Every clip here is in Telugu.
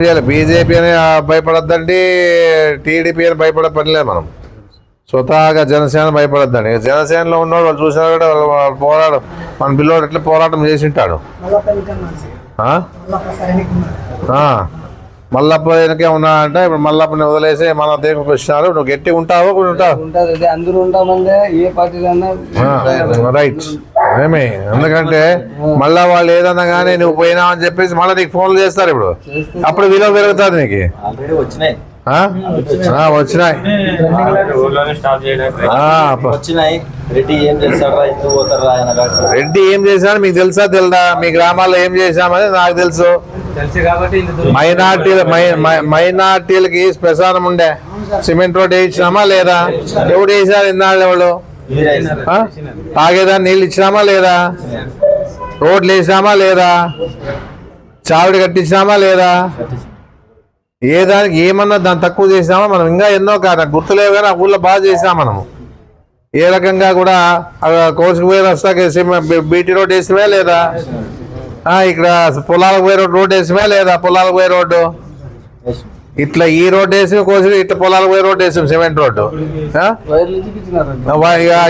బీజేపీ అని భయపడద్దండి టీడీపీ అని భయపడే పనిలేదు మనం. స్వతహాగా జనసేన భయపడద్దండి. జనసేనలో ఉన్నవాడు వాళ్ళు చూసినా కూడా వాళ్ళు పోరాడు. మన పిల్లోడు ఎట్లా పోరాటం చేసి ఉంటాడు. మల్లప్ప వెనకే ఉన్నా అంటే ఇప్పుడు మల్లప్పని వదిలేసి మన దగ్గరకు వచ్చినారు? నువ్వు గట్టి ఉంటావు? కూడా ఉంటావు? అందరూ ఉంటామంటే ఏ పార్టీలన్నా రైట్ ఏమి? ఎందుకంటే మళ్ళా వాళ్ళు ఏదన్నా కానీ నువ్వు పోయినావు అని చెప్పేసి మళ్ళీ నీకు ఫోన్లు చేస్తారు ఇప్పుడు. అప్పుడు విలువ పెరుగుతుంది నీకు. ఆల్రెడీ వచ్చినాయి. రెడ్డి ఏం చేశాడు? మీకు తెలుసా తెలుదా? మీ గ్రామాల్లో ఏం చేశామని నాకు తెలుసు. మైనార్టీల మై- మై- మైనార్టీలకి శ్మశానం ఉండే. సిమెంట్ రోడ్ వేయించినామా లేదా? ఎవడు వేసారు ఇన్నాళ్ళు ఎవడు? తాగేదాన్ని నీళ్ళు ఇచ్చినామా లేదా? రోడ్లు వేసినామా లేదా? చావిడి కట్టించినామా లేదా? ఏ దానికి ఏమన్నా దాన్ని తక్కువ చేసినామా మనం ఇంకా ఎన్నో కాదు గుర్తులేవు కానీ ఆ ఊళ్ళో బాగా చేసినా మనము. ఏ రకంగా కూడా కోసుకు పోయి వస్తాక బీటీ రోడ్ వేసిమే లేదా? ఇక్కడ పొలాలకు పోయే రోడ్డు రోడ్ వేసిమే లేదా? పొలాలకు పోయే రోడ్డు? ఇట్లా ఈ రోడ్ వేసి కోసి ఇట్లా పొలాలకు పోయే రోడ్ వేసాం సిమెంట్ రోడ్డు.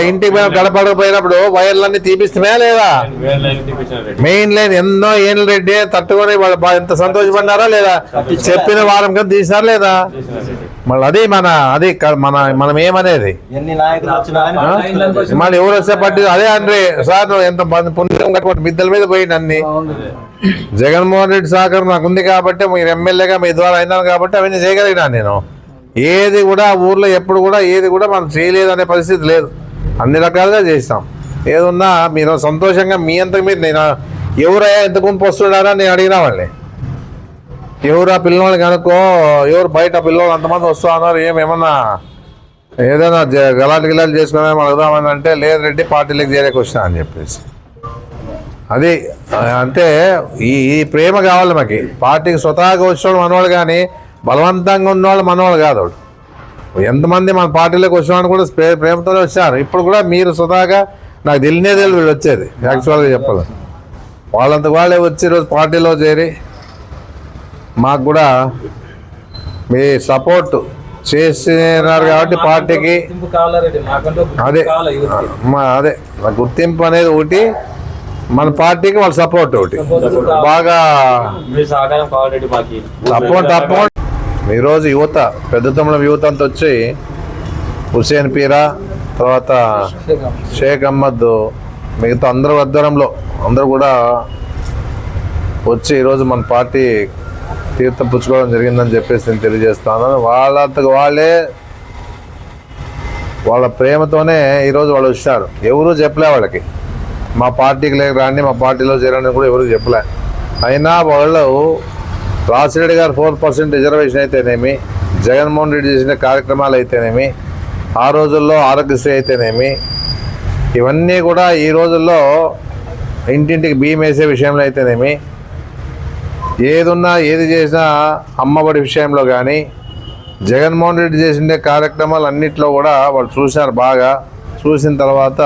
ఇంటికి మేము గడపడకు పోయినప్పుడు వైర్లన్నీ తీపిస్తామే లేదా? మెయిన్ లైన్ ఎన్నో ఏళ్ళు రెడ్డి తట్టుకొని వాళ్ళు ఎంత సంతోషపడినారా లేదా? చెప్పిన వారం కదా తీసినారా లేదా? మళ్ళీ అది మన అది మన మనం ఏమనేది? మళ్ళీ ఎవరు వస్తే పట్టి అదే అంటే సార్ ఎంత మంది పుణ్యం కట్టుకోండి మిద్దల మీద పోయింది అన్ని. జగన్మోహన్ రెడ్డి సహకారం నాకు ఉంది కాబట్టి మీరు ఎమ్మెల్యేగా మీ ద్వారా అయినాను కాబట్టి అవన్నీ చేయగలిగినాను నేను. ఏది కూడా ఊర్లో ఎప్పుడు కూడా ఏది కూడా మనం చేయలేదు అనే పరిస్థితి లేదు. అన్ని రకాలుగా చేస్తాం ఏదున్నా మీరు సంతోషంగా మీ అంతకు మీరు నేను ఎవరయ్యా ఎంత గుంపు వస్తున్నారా నేను అడిగినా వాళ్ళని. ఎవరు ఆ పిల్లల్ని కనుక్కో ఎవరు బయట పిల్లలు అంతమంది వస్తూ ఉన్నారు ఏమేమన్నా ఏదైనా జ- గలాట్ చేసుకునే మనం అడుగుదామని అంటే లేదు రెడ్డి పార్టీలకు చేరేకి వచ్చినా అని చెప్పేసి. అది అంటే ఈ ప్రేమ కావాలి మాకు. పార్టీకి స్వతహాగా వచ్చినోడు మనవాడు కానీ బలవంతంగా ఉన్నవాళ్ళు మనవాళ్ళు కాదు వాడు. ఎంతమంది మన పార్టీలోకి వచ్చినవాడు కూడా ప్రే- ప్రేమతోనే వచ్చారు. ఇప్పుడు కూడా మీరు స్వతహాగా నాకు తెలియనే తెలియదు వీళ్ళు వచ్చేది. యాక్చువల్గా చెప్పాలి. వాళ్ళంత వాళ్ళే వచ్చి ఈరోజు పార్టీలో చేరి మాకు కూడా మీ సపోర్ట్ చేసినారు కాబట్టి పార్టీకి. అదే అదే గుర్తింపు అనేది ఒకటి మన పార్టీకి వాళ్ళ సపోర్ట్ ఒకటి. బాగా మీ సహకారం తప్పకుండా. తప్పకుండా ఈరోజు యువత పెద్ద తమ్ముడు యువత అంతా వచ్చి హుసేన్ పీరా తర్వాత షేక్ అహ్మద్ మిగతా అందరూ అద్దరంలో అందరూ కూడా వచ్చి ఈరోజు మన పార్టీ తీర్థం పుచ్చుకోవడం జరిగిందని చెప్పేసి నేను తెలియజేస్తాను. వాళ్ళంత వాళ్ళే వాళ్ళ ప్రేమతోనే ఈరోజు వాళ్ళు వచ్చారు. ఎవరు చెప్పలే వాళ్ళకి. మా పార్టీకి లేక రాండి మా పార్టీలో చేరని కూడా ఎవరు చెప్పలే. అయినా వాళ్ళు రాసిరెడ్డి గారు ఫోర్ పర్సెంట్ రిజర్వేషన్ అయితేనేమి జగన్మోహన్ రెడ్డి చేసిన కార్యక్రమాలు అయితేనేమి ఆ రోజుల్లో ఆరోగ్యశ్రీ అయితేనేమి ఇవన్నీ కూడా ఈ రోజుల్లో ఇంటింటికి బియ్యం వేసే విషయంలో అయితేనేమి ఏదున్నా ఏది చేసినా అమ్మఒడి విషయంలో కానీ జగన్మోహన్ రెడ్డి చేసిన కార్యక్రమాలు అన్నింటిలో కూడా వాళ్ళు చూశారు బాగా. చూసిన తర్వాత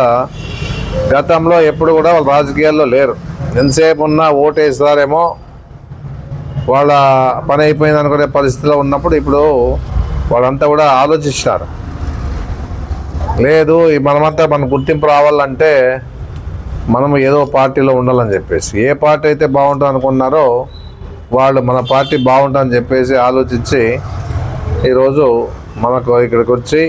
గతంలో ఎప్పుడు కూడా వాళ్ళు రాజకీయాల్లో లేరు. ఎంతసేపు ఉన్నా ఓటేస్తారేమో వాళ్ళ పని అయిపోయింది అనుకునే పరిస్థితిలో ఉన్నప్పుడు ఇప్పుడు వాళ్ళంతా కూడా ఆలోచిస్తారు. లేదు మనమంతా మన గుర్తింపు రావాలంటే మనం ఏదో పార్టీలో ఉండాలని చెప్పేసి ఏ పార్టీ అయితే బాగుంటుంది అనుకున్నారో వాళ్ళు మన పార్టీ బాగుంటుందని చెప్పేసి ఆలోచించి ఈరోజు మనకు ఇక్కడికి వచ్చి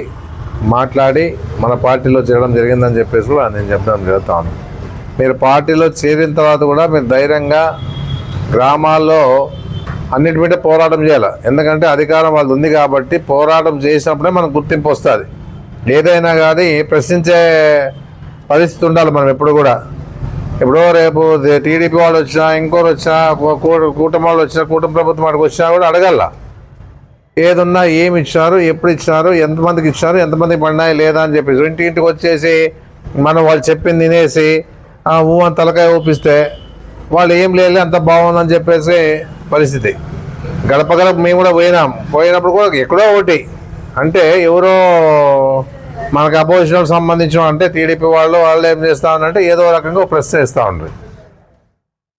మాట్లాడి మన పార్టీలో చేరడం జరిగిందని చెప్పేసి కూడా నేను చెప్పడం జరుగుతాను. మీరు పార్టీలో చేరిన తర్వాత కూడా మీరు ధైర్యంగా గ్రామాల్లో అన్నిటి మీద పోరాటం చేయాలి. ఎందుకంటే అధికారం వాళ్ళది ఉంది కాబట్టి పోరాటం చేసినప్పుడే మనకు గుర్తింపు వస్తుంది. ఏదైనా కానీ ప్రశ్నించే పరిస్థితి ఉండాలి మనం ఎప్పుడు కూడా. ఎప్పుడో రేపు టీడీపీ వాళ్ళు వచ్చినా ఇంకోరు వచ్చినా కూటమి వాళ్ళు వచ్చినా కూటమి ప్రభుత్వం వాడికి వచ్చినా కూడా అడగల్లా. ఏదున్నా ఏమి ఇచ్చినారు ఎప్పుడు ఇచ్చినారు ఎంతమందికి ఇచ్చినారు ఎంతమందికి పడినాయి లేదా అని చెప్పేసి. ఇంటి ఇంటికి వచ్చేసి మనం వాళ్ళు చెప్పింది తినేసి ఆ ఊ అని తలకాయ ఊపిస్తే వాళ్ళు ఏం లేదు అంత బాగుందని చెప్పేసి పరిస్థితి. గడప గడప మేము కూడా పోయినాం. పోయినప్పుడు కూడా ఎక్కడో ఒకటి. అంటే ఎవరో మనకు అపోజిషన్ సంబంధించిన అంటే టీడీపీ వాళ్ళు వాళ్ళు ఏం చేస్తా అంటే ఏదో రకంగా ప్రశ్నిస్తూ ప్రశ్న ఇస్తూ ఉంటారు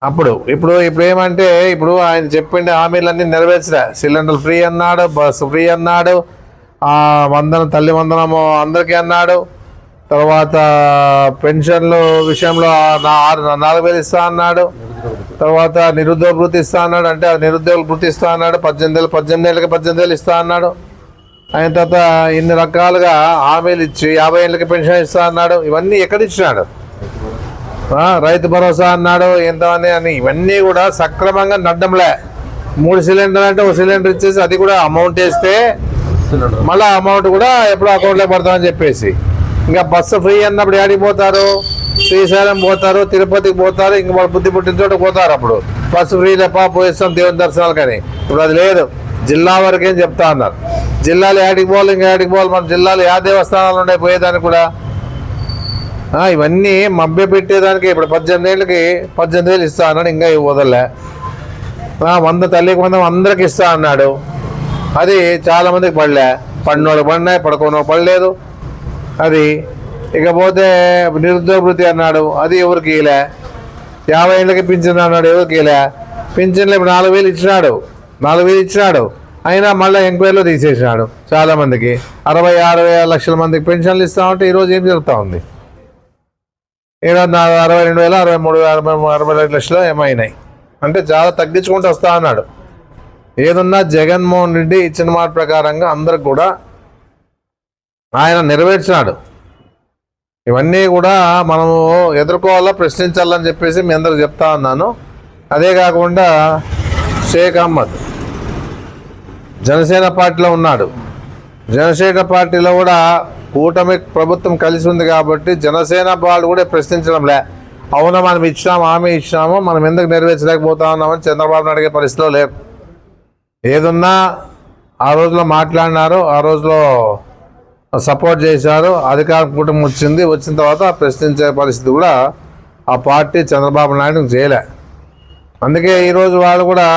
అప్పుడు ఇప్పుడు ఇప్పుడు ఏమంటే ఇప్పుడు ఆయన చెప్పిండే హామీలన్నీ నెరవేర్చలే సిలిండర్ ఫ్రీ అన్నాడు బస్సు ఫ్రీ అన్నాడు ఆ తల్లి వందనము అందరికీ అన్నాడు. తర్వాత పెన్షన్లు విషయంలో నా ఆరు నాలుగు వేలు ఇస్తా అన్నాడు. తర్వాత నిరుద్యోగ వృత్తి ఇస్తా అన్నాడు. అంటే ఆ నిరుద్యోగ వృత్తి ఇస్తా అన్నాడు. పద్దెనిమిది వేలు పద్దెనిమిది ఏళ్ళకి పద్దెనిమిది వేలు ఇస్తా అన్నాడు. ఆయన తర్వాత ఇన్ని రకాలుగా హామీలు ఇచ్చి యాభై ఏళ్ళకి పెన్షన్ ఇస్తా అన్నాడు. ఇవన్నీ ఎక్కడ ఇచ్చినాడు రైతు భరోసా అన్నాడు ఎంత అని అని. ఇవన్నీ కూడా సక్రమంగా నడ్డంలే. మూడు సిలిండర్ అంటే ఒక సిలిండర్ ఇచ్చేసి అది కూడా అమౌంట్ వేస్తే మళ్ళీ అమౌంట్ కూడా ఎప్పుడు అకౌంట్లో పడతామని చెప్పేసి. ఇంకా బస్సు ఫ్రీ అన్నప్పుడు ఏడికి పోతారు? శ్రీశైలం పోతారు? తిరుపతికి పోతారు? ఇంక వాళ్ళు బుద్ధి పుట్టిన చోట పోతారు అప్పుడు. బస్సు ఫ్రీ తప్ప పోయిస్తాం దేవుని దర్శనాలు కానీ ఇప్పుడు అది లేదు. జిల్లా వరకేం చెప్తా అన్నారు. జిల్లాలు ఏడికి పోవాలి ఇంకా ఏడికి పోవాలి. మన జిల్లాలో యా దేవస్థానాలు ఉన్నాయి పోయేదానికి కూడా. ఇవన్నీ మభ్య పెట్టేదానికి ఇప్పుడు పద్దెనిమిది ఏళ్ళకి పద్దెనిమిది వేలు ఇస్తా అన్నాడు ఇంకా ఇవి వంద తల్లికి వంద అందరికి ఇస్తా అన్నాడు. అది చాలా మందికి పడలే. పడినోళ్ళు పడినాయి పడుకోనో పడలేదు. అది ఇకపోతే నిరుద్యోగృతి అన్నాడు అది ఎవరికి ఇలే యాభై ఏళ్ళకి పింఛన్ అన్నాడు ఎవరికి ఇలే పింఛన్లు ఇప్పుడు నాలుగు వేలు ఇచ్చినాడు. నాలుగు వేలు ఇచ్చినాడు. అయినా మళ్ళీ ఎంక్వైరీలో తీసేసినాడు చాలామందికి అరవై అరవై ఆరు లక్షల మందికి పెన్షన్లు ఇస్తామంటే ఈరోజు ఏం జరుగుతూ ఉంది? ఈరోజు నాలుగు అరవై రెండు వేల అరవై మూడు అరవై అరవై రెండు లక్షలు ఏమైనాయి? అంటే చాలా తగ్గించుకుంటూ వస్తా అన్నాడు. ఏదున్నా జగన్మోహన్ రెడ్డి ఇచ్చిన మాట ప్రకారంగా అందరికి కూడా ఆయన నెరవేర్చినాడు. ఇవన్నీ కూడా మనము ఎదుర్కోవాలా ప్రశ్నించాలని చెప్పేసి మీ అందరికి చెప్తా ఉన్నాను. అదే కాకుండా షేక్ అహ్మద్ జనసేన పార్టీలో ఉన్నాడు. జనసేన పార్టీలో కూడా కూటమి ప్రభుత్వం కలిసి ఉంది కాబట్టి జనసేన వాళ్ళు కూడా ప్రశ్నించడంలే అవునా మనం ఇచ్చినాము హామీ ఇచ్చినాము మనం ఎందుకు నెరవేర్చలేకపోతా ఉన్నామని చంద్రబాబు అడిగే పరిస్థితిలో లేవు ఏదున్నా ఆ రోజులో మాట్లాడినారు ఆ రోజులో సపోర్ట్ చేశారు అధికార కూటమి వచ్చింది వచ్చిన తర్వాత ప్రశ్నించే పరిస్థితి కూడా ఆ పార్టీ చంద్రబాబు నాయుడు చేయలే. అందుకే ఈరోజు వాళ్ళు కూడా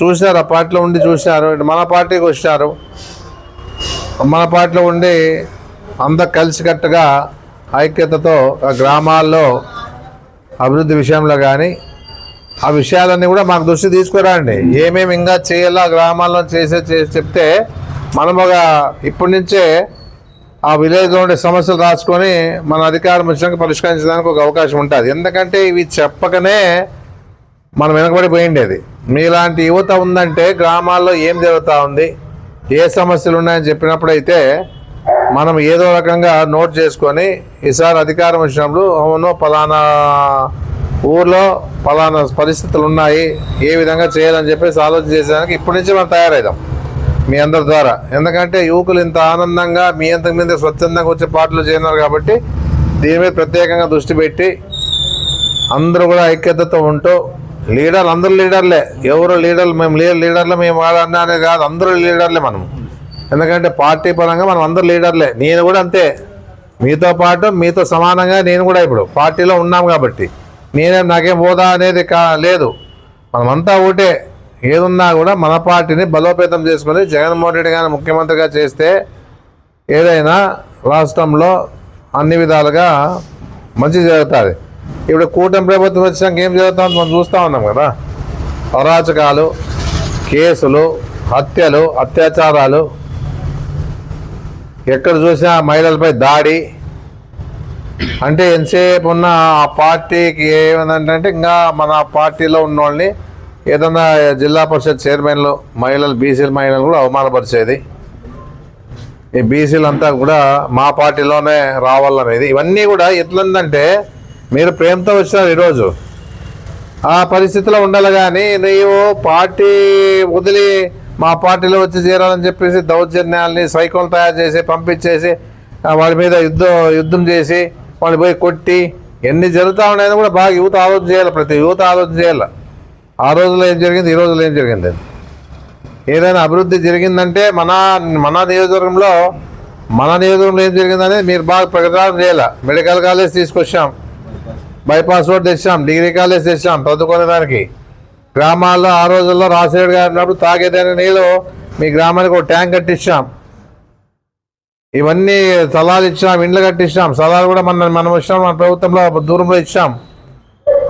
చూశారు ఆ పార్టీలో ఉండి చూశారు మన పార్టీకి వచ్చారు. మన పార్టీలో ఉండి అందరు కలిసికట్టుగా ఐక్యతతో ఆ గ్రామాల్లో అభివృద్ధి విషయంలో కానీ ఆ విషయాలన్నీ కూడా మాకు దృష్టి తీసుకురండి. ఏమేమి ఇంకా చేయాలో గ్రామాల్లో చేసే చేసి చెప్తే మనం ఒక ఇప్పటి నుంచే ఆ విలేజ్లో ఉండే సమస్యలు రాసుకొని మన అధికారం వచ్చినాక పరిష్కరించడానికి ఒక అవకాశం ఉంటుంది. ఎందుకంటే ఇవి చెప్పకనే మనం వెనకబడిపోయిండేది మీలాంటి యువత ఉందంటే గ్రామాల్లో ఏం జరుగుతూ ఉంది? ఏ సమస్యలు ఉన్నాయని చెప్పినప్పుడైతే మనం ఏదో రకంగా నోట్ చేసుకొని ఈసారి అధికారం వచ్చినప్పుడు అవును పలానా ఊర్లో పలానా పరిస్థితులు ఉన్నాయి ఏ విధంగా చేయాలని చెప్పేసి ఆలోచన చేసేదానికి ఇప్పటి నుంచి మనం తయారవుదాం మీ అందరి ద్వారా. ఎందుకంటే యువకులు ఇంత ఆనందంగా మీ అంత మీద స్వచ్ఛందంగా వచ్చే పాటలు చేయన్నారు కాబట్టి దీని మీద ప్రత్యేకంగా దృష్టి పెట్టి అందరూ కూడా ఐక్యతతో ఉంటూ లీడర్లు అందరూ లీడర్లే ఎవరు లీడర్లు మేము లీడర్ లీడర్లు మేము వాడన్నా అనేది కాదు అందరూ లీడర్లే మనం ఎందుకంటే పార్టీ పరంగా మనం అందరు లీడర్లే. నేను కూడా అంతే. మీతో పాటు మీతో సమానంగా నేను కూడా ఇప్పుడు పార్టీలో ఉన్నాం కాబట్టి. నేనేం నాకేం హోదా అనేది కా లేదు. మనమంతా ఒకటే ఏదున్నా కూడా మన పార్టీని బలోపేతం చేసుకొని జగన్మోహన్ రెడ్డి గారిని ముఖ్యమంత్రిగా చేస్తే ఏదైనా రాష్ట్రంలో అన్ని విధాలుగా మంచి జరుగుతుంది. ఇప్పుడు కూటమి ప్రభుత్వం వచ్చినాక ఏం జరుగుతుంది మనం చూస్తూ ఉన్నాం కదా. అరాచకాలు కేసులు హత్యలు అత్యాచారాలు ఎక్కడ చూసినా మహిళలపై దాడి. అంటే ఎంతసేపు ఉన్న ఆ పార్టీకి ఏమైందంటే ఇంకా మన పార్టీలో ఉన్న వాళ్ళని ఏదన్నా జిల్లా పరిషత్ చైర్మన్లు మహిళలు బీసీల మహిళలు కూడా అవమానపరిచేది. ఈ బీసీలు అంతా కూడా మా పార్టీలోనే రావాలనేది. ఇవన్నీ కూడా ఎట్లుందంటే మీరు ప్రేమతో వచ్చినారు ఈరోజు. ఆ పరిస్థితిలో ఉండాలి కానీ నీవు పార్టీ వదిలి మా పార్టీలో వచ్చి చేరాలని చెప్పేసి దౌర్జన్యాల్ని సైకిల్ తయారు చేసి పంపించేసి వాళ్ళ మీద యుద్ధం యుద్ధం చేసి వాళ్ళు పోయి కొట్టి ఎన్ని జరుగుతూ ఉన్నాయని కూడా బాగా యువత ఆలోచన చేయాలి. ప్రతి యువత ఆలోచన చేయాలి. ఆ రోజుల్లో ఏం జరిగింది? ఈ రోజుల్లో ఏం జరిగింది? ఏదైనా అభివృద్ధి జరిగిందంటే మన మన నియోజకవర్గంలో మన నియోజకవర్గంలో ఏం జరిగిందనేది మీరు బాగా ప్రకటన చేయాలి. మెడికల్ కాలేజ్ తీసుకొచ్చాం. బైపాస్ రోడ్ తెచ్చాం. డిగ్రీ కాలేజ్ తెచ్చాం. చదువుకునే దానికి గ్రామాల్లో ఆ రోజుల్లో రాజశేఖర్ గారు ఉన్నప్పుడు తాగేదైన నీళ్ళు మీ గ్రామానికి ఒక ట్యాంక్ కట్టించాం ఇవన్నీ స్థలాలు ఇచ్చాం ఇండ్లు కట్టించాం స్థలాలు కూడా మన మనం ఇచ్చాం మన ప్రభుత్వంలో దూరంలో ఇచ్చాం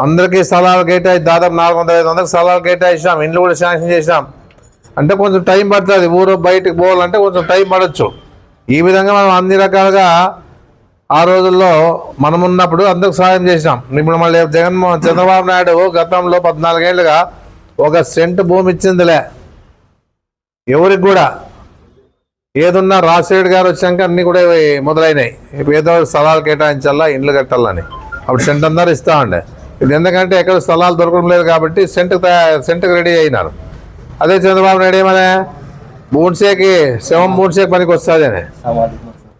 అందరికీ స్థలాలు కేటాయి దాదాపు నాలుగు వందల ఐదు వందల స్థలాలు కేటాయించాం ఇండ్లు కూడా శాంక్షన్ చేసాం అంటే కొంచెం టైం పడుతుంది ఊరు బయటకు పోవాలంటే కొంచెం టైం పడవచ్చు ఈ విధంగా మనం అన్ని రకాలుగా ఆ రోజుల్లో మనం ఉన్నప్పుడు అందరికి సహాయం చేసినాం. ఇప్పుడు మళ్ళీ జగన్మోహన్ చంద్రబాబు నాయుడు గతంలో పద్నాలుగేళ్ళుగా ఒక సెంట్ భూమి ఇచ్చిందిలే. ఎవరికి కూడా. ఏదున్నా రాజశేఖర్ గారు వచ్చాక అన్ని కూడా మొదలైనాయి. ఇప్పుడు ఏదో స్థలాలు కేటాయించాలా ఇండ్లు కట్టాలని. అప్పుడు సెంట్ అందరూ ఇస్తా ఉండే ఇప్పుడు ఎందుకంటే ఎక్కడ స్థలాలు దొరకడం లేదు కాబట్టి సెంట్ సెంట్కి రెడీ అయినారు. అదే చంద్రబాబు నాయుడు ఏమనే? మూడ్సేకి శవం మూడ్సేకి పనికి వస్తుంది అని.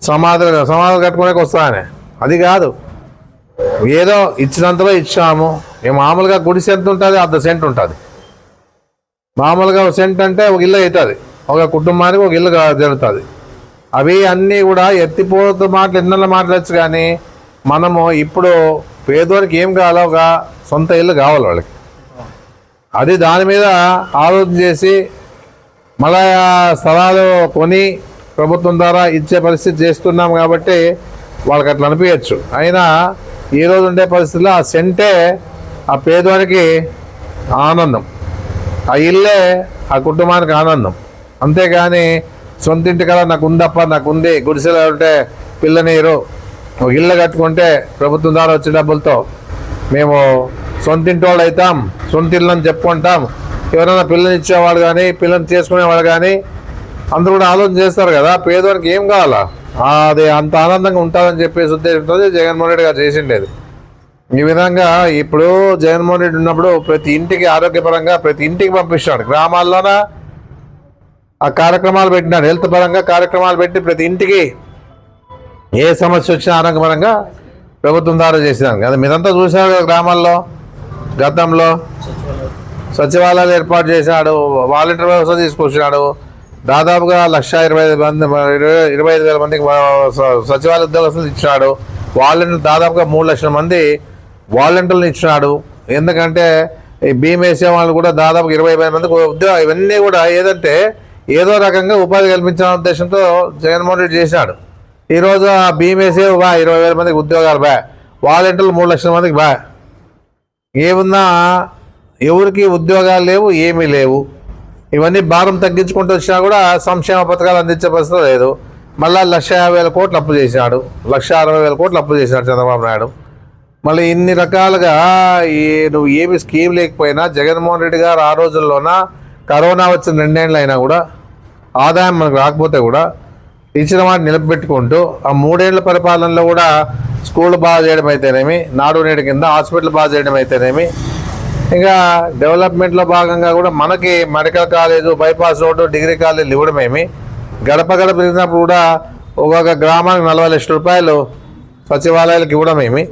సమాధులు సమాధులు కట్టుకోడానికి వస్తానే. అది కాదు. ఏదో ఇచ్చినంతలో ఇచ్చాము. ఏ మామూలుగా గుడిసె ఎంత ఉంటుంది అర్ధ సెంట్ ఉంటుంది. మామూలుగా ఒక సెంట్ అంటే ఒక ఇల్లు అవుతుంది ఒక కుటుంబానికి ఒక ఇల్లు జరుగుతుంది. అవి అన్నీ కూడా ఎత్తిపోతూ మాటలు ఎన్నెల్ల మాట్లాడచ్చు కానీ మనము ఇప్పుడు పేదోనికి ఏం కావాలో ఒక సొంత ఇల్లు కావాలి వాళ్ళకి. అది దాని మీద ఆలోచన చేసి మళ్ళా స్థలాలు కొని ప్రభుత్వం ద్వారా ఇచ్చే పరిస్థితి చేస్తున్నాం కాబట్టి వాళ్ళకి అట్లా అనిపించచ్చు. అయినా ఈ రోజు ఉండే పరిస్థితుల్లో ఆ సెంటే ఆ పేదవానికి ఆనందం. ఆ ఇల్లే ఆ కుటుంబానికి ఆనందం. అంతేగాని సొంత ఇంటి కదా నాకు ఉందప్ప నాకు ఉంది గుడిసెలో ఉంటే పిల్లనీరు ఒక ఇల్లు కట్టుకుంటే ప్రభుత్వం ద్వారా వచ్చే డబ్బులతో మేము సొంత ఇంటి వాళ్ళు అవుతాం సొంత ఇల్లు అని చెప్పుకుంటాం. ఎవరైనా పిల్లనిచ్చేవాడు కానీ పిల్లని చేసుకునేవాడు కానీ అందరూ కూడా ఆలోచన చేస్తారు కదా పేదవానికి ఏం కావాలా? అది అంత ఆనందంగా ఉంటుందని చెప్పేసి ఉద్దేశంతో జగన్మోహన్ రెడ్డి గారు చేసిండేది. ఈ విధంగా ఇప్పుడు జగన్మోహన్ రెడ్డి ఉన్నప్పుడు ప్రతి ఇంటికి ఆరోగ్యపరంగా ప్రతి ఇంటికి పంపిస్తున్నాడు గ్రామాల్లోన? ఆ కార్యక్రమాలు పెట్టినాడు. హెల్త్ పరంగా కార్యక్రమాలు పెట్టి ప్రతి ఇంటికి ఏ సమస్య వచ్చినా ఆరోగ్యపరంగా ప్రభుత్వం ద్వారా చేసినాను కదా. మీరంతా చూశారు కదా గ్రామాల్లో గతంలో. సచివాలయాలు ఏర్పాటు చేశాడు వాలంటీర్ వ్యవస్థ తీసుకొచ్చినాడు. దాదాపుగా లక్ష ఇరవై ఐదు మంది ఇరవై- ఇరవై ఐదు వేల మందికి సచివాలయ ఉద్యోగస్తులు ఇచ్చినాడు. వాలంటీర్ దాదాపుగా మూడు లక్షల మంది వాలంటీర్లు ఇచ్చినాడు. ఎందుకంటే ఈ భీమ్ వేసే వాళ్ళు కూడా దాదాపు ఇరవై వేల మందికి ఉద్యోగం ఇవన్నీ కూడా ఏదంటే ఏదో రకంగా ఉపాధి కల్పించాలనే ఉద్దేశంతో జగన్మోహన్ రెడ్డి చేశాడు. ఈరోజు ఆ భీమ్ వేసే బా ఇరవై వేల మందికి ఉద్యోగాలు బా. వాలంటీర్లు మూడు లక్షల మందికి బా. ఏమున్నా ఎవరికి ఉద్యోగాలు లేవు ఏమీ లేవు. ఇవన్నీ భారం తగ్గించుకుంటూ వచ్చినా కూడా సంక్షేమ పథకాలు అందించే పరిస్థితి లేదు. మళ్ళీ లక్ష యాభై వేల కోట్లు అప్పు చేసినాడు లక్ష అరవై వేల కోట్లు అప్పు చేసినాడు చంద్రబాబు నాయుడు. మళ్ళీ ఇన్ని రకాలుగా ఈ నువ్వు ఏమి స్కీమ్ లేకపోయినా జగన్మోహన్ రెడ్డి గారు ఆ రోజుల్లోన కరోనా వచ్చిన రెండేళ్ళు అయినా కూడా ఆదాయం మనకు రాకపోతే కూడా ఇచ్చిన వాటిని నిలబెట్టుకుంటూ ఆ మూడేళ్ళ పరిపాలనలో కూడా స్కూల్ బాగా చేయడం అయితేనేమి నాడు నేడు కింద హాస్పిటల్ బాగా చేయడం అయితేనేమి ఇంకా డెవలప్మెంట్లో భాగంగా కూడా మనకి medical college bypass road degree కాలేజీలు ఇవ్వడమేమి గడప గడప తిరిగినప్పుడు కూడా ఒక్కొక్క గ్రామానికి నలభై లక్షల రూపాయలు సచివాలయాలకు ఇవ్వడమేమి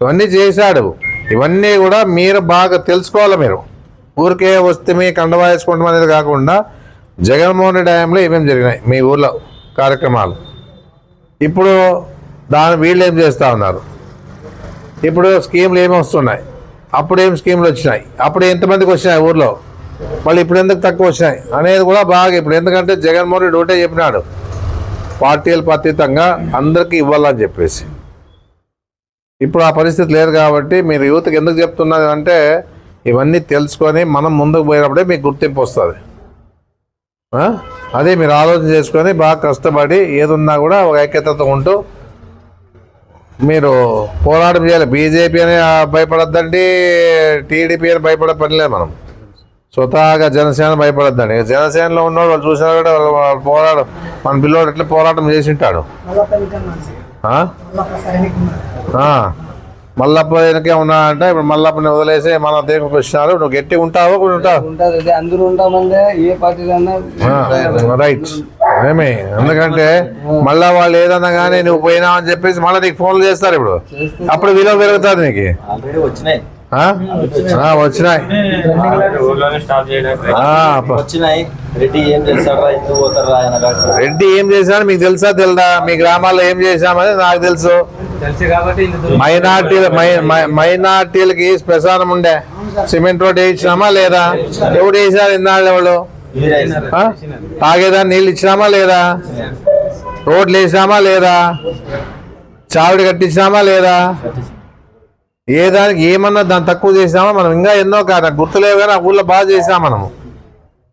ఇవన్నీ చేశాడు. ఇవన్నీ కూడా మీరు బాగా తెలుసుకోవాలి మీరు. ఊరికే వస్తే మీ కండవా అనేది కాకుండా జగన్మోహన్ రెడ్డి హయాంలో ఏమేమి జరిగినాయి మీ ఊర్లో కార్యక్రమాలు? ఇప్పుడు దాని వీళ్ళు ఏం చేస్తూ ఉన్నారు? ఇప్పుడు స్కీమ్లు ఏమి వస్తున్నాయి? అప్పుడు ఏం స్కీమ్లు వచ్చినాయి? అప్పుడు ఎంతమందికి వచ్చినాయి ఊర్లో? మళ్ళీ ఇప్పుడు ఎందుకు తక్కువ వచ్చినాయి? అనేది కూడా బాగా ఇప్పుడు ఎందుకంటే జగన్మోహన్ రెడ్డి ఒకటే చెప్పినాడు. పార్టీలకు అతీతంగా అందరికీ ఇవ్వాలని చెప్పేసి. ఇప్పుడు ఆ పరిస్థితి లేదు కాబట్టి మీరు యూత్కి ఎందుకు చెప్తున్నది అంటే ఇవన్నీ తెలుసుకొని మనం ముందుకు పోయినప్పుడే మీకు గుర్తింపు వస్తుంది. అదే మీరు ఆలోచన చేసుకొని బాగా కష్టపడి ఏదున్నా కూడా ఒక ఐక్యతతో ఉంటూ మీరు పోరాటం చేయాలి. బీజేపీ అని భయపడొద్దండి టీడీపీ అని భయపడే పని లేదు మనం. స్వతహాగా జనసేన భయపడొద్దండి. జనసేనలో ఉన్నవాడు వాళ్ళు చూసినా కూడా వాళ్ళు- పోరాటం మన పిల్లోడు ఎట్లా పోరాటం చేసి ఉంటాడు. మల్లప్ప వెనకే ఉన్నా అంటే ఇప్పుడు మల్లప్పని వదిలేసి మన దగ్గరకు వచ్చినారు? నువ్వు గట్టి ఉంటావు? కూడా ఉంటావు? అందరూ ఏ పార్టీలన్నా రైట్ ఏమి ఎందుకంటే మళ్ళా వాళ్ళు ఏదన్నా కానీ నువ్వు పోయినావు అని చెప్పేసి మళ్ళీ నీకు ఫోన్లు చేస్తారు ఇప్పుడు. అప్పుడు విలువ పెరుగుతుంది నీకు. ఆల్రెడీ వచ్చినాయి. ఆ? ఆ, వచ్చినాయి ఊర్లోనే స్టాప్ చేయడానికి ఆ, ప- వచ్చినాయి రెడ్డి ఏం రెడ్డి చేశాడు? మీకు తెలుసా తెలుదా? మీ గ్రామాల్లో ఏం చేశామని నాకు తెలుసు. మైనార్టీల మైనార్టీలకి శ్మశానం ఉండే. సిమెంట్ రోడ్ వేయించినామా లేదా? ఎవడు వేసారు ఇన్నాళ్ళు ఎవడు? తాగేదాన్ని నీళ్ళు ఇచ్చినామా లేదా? రోడ్లు వేసినామా లేదా? చావిడి కట్టించినామా లేదా? ఏ దానికి ఏమన్నా దాన్ని తక్కువ చేసామా మనం ఇంకా ఎన్నో కాదు నాకు గుర్తులేవు కానీ ఆ ఊళ్ళో బాగా చేసాం మనము.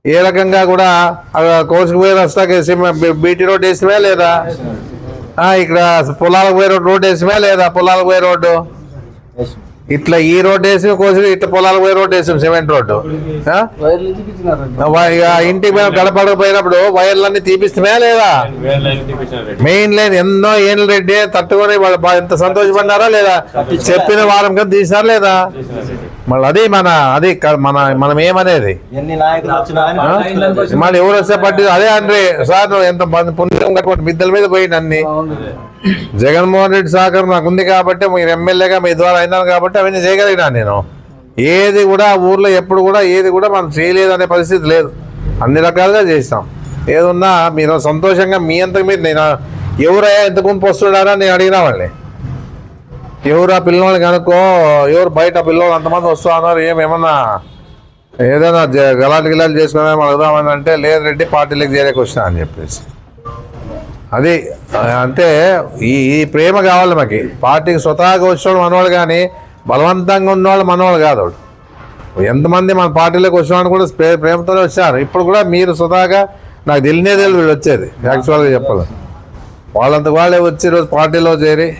ఏ రకంగా కూడా కోసుకు పోయి వస్తాక బీటీ రోడ్ వేసిమే లేదా? ఇక్కడ పొలాలకు పోయే రోడ్డు రోడ్ వేసిమే లేదా? పొలాలకు పోయే రోడ్డు? ఇట్లా ఈ రోడ్ వేసి కోసి ఇట్లా పొలాలకు పోయే రోడ్ వేసాం సిమెంట్ రోడ్డు. ఇంటికి మేము గడపడకు పోయినప్పుడు వైర్లన్నీ తీపిస్తామే లేదా? మెయిన్ లైన్ ఎన్నో ఏళ్ళు రెడ్డి తట్టుకొని వాళ్ళు ఎంత సంతోషపడ్డారా లేదా? చెప్పిన వారం కదా తీసారా లేదా? మళ్ళీ అది మన అది మన మనం ఏమనేది? మళ్ళీ ఎవరు వస్తే పట్టి అదే అంటే సార్ ఎంత పుణ్యం కట్టుకోండి మిద్దల మీద పోయింది అన్ని. జగన్మోహన్ రెడ్డి సహకారం నాకు ఉంది కాబట్టి మీరు ఎమ్మెల్యేగా మీ ద్వారా అయినాను కాబట్టి అవన్నీ చేయగలిగినా నేను. ఏది కూడా ఊర్లో ఎప్పుడు కూడా ఏది కూడా మనం చేయలేదు అనే పరిస్థితి లేదు. అన్ని రకాలుగా చేస్తాం. ఏదున్నా మీరు సంతోషంగా మీ అంతకు మీరు నేను ఎవరయ్యా ఎంత గుంపు వస్తున్నారా నేను అడిగినా వాళ్ళని. ఎవరు ఆ పిల్లల్ని కనుక్కో? ఎవరు బయట పిల్లలు అంతమంది వస్తూ ఉన్నారు? ఏమేమన్నా ఏదైనా గలాటి గిలాటి చేసుకుని అడుగుదామని అంటే లేదు రెడ్డి పార్టీలకు చేరేకి వచ్చినా అని చెప్పేసి. అది అంటే ఈ ఈ ప్రేమ కావాలి మాకు. పార్టీకి స్వతహాగా వచ్చినోడు మనవాడు కానీ బలవంతంగా ఉన్నవాళ్ళు మనవాళ్ళు కాదు వాడు. ఎంతమంది మన పార్టీలోకి వచ్చిన కూడా ప్రే- ప్రేమతోనే వచ్చారు. ఇప్పుడు కూడా మీరు స్వతహాగా నాకు తెలియనే తెలియదు వీళ్ళు వచ్చేది. యాక్చువల్గా చెప్పాలి వాళ్ళంత వాళ్ళే వచ్చి ఈరోజు పార్టీలో చేరి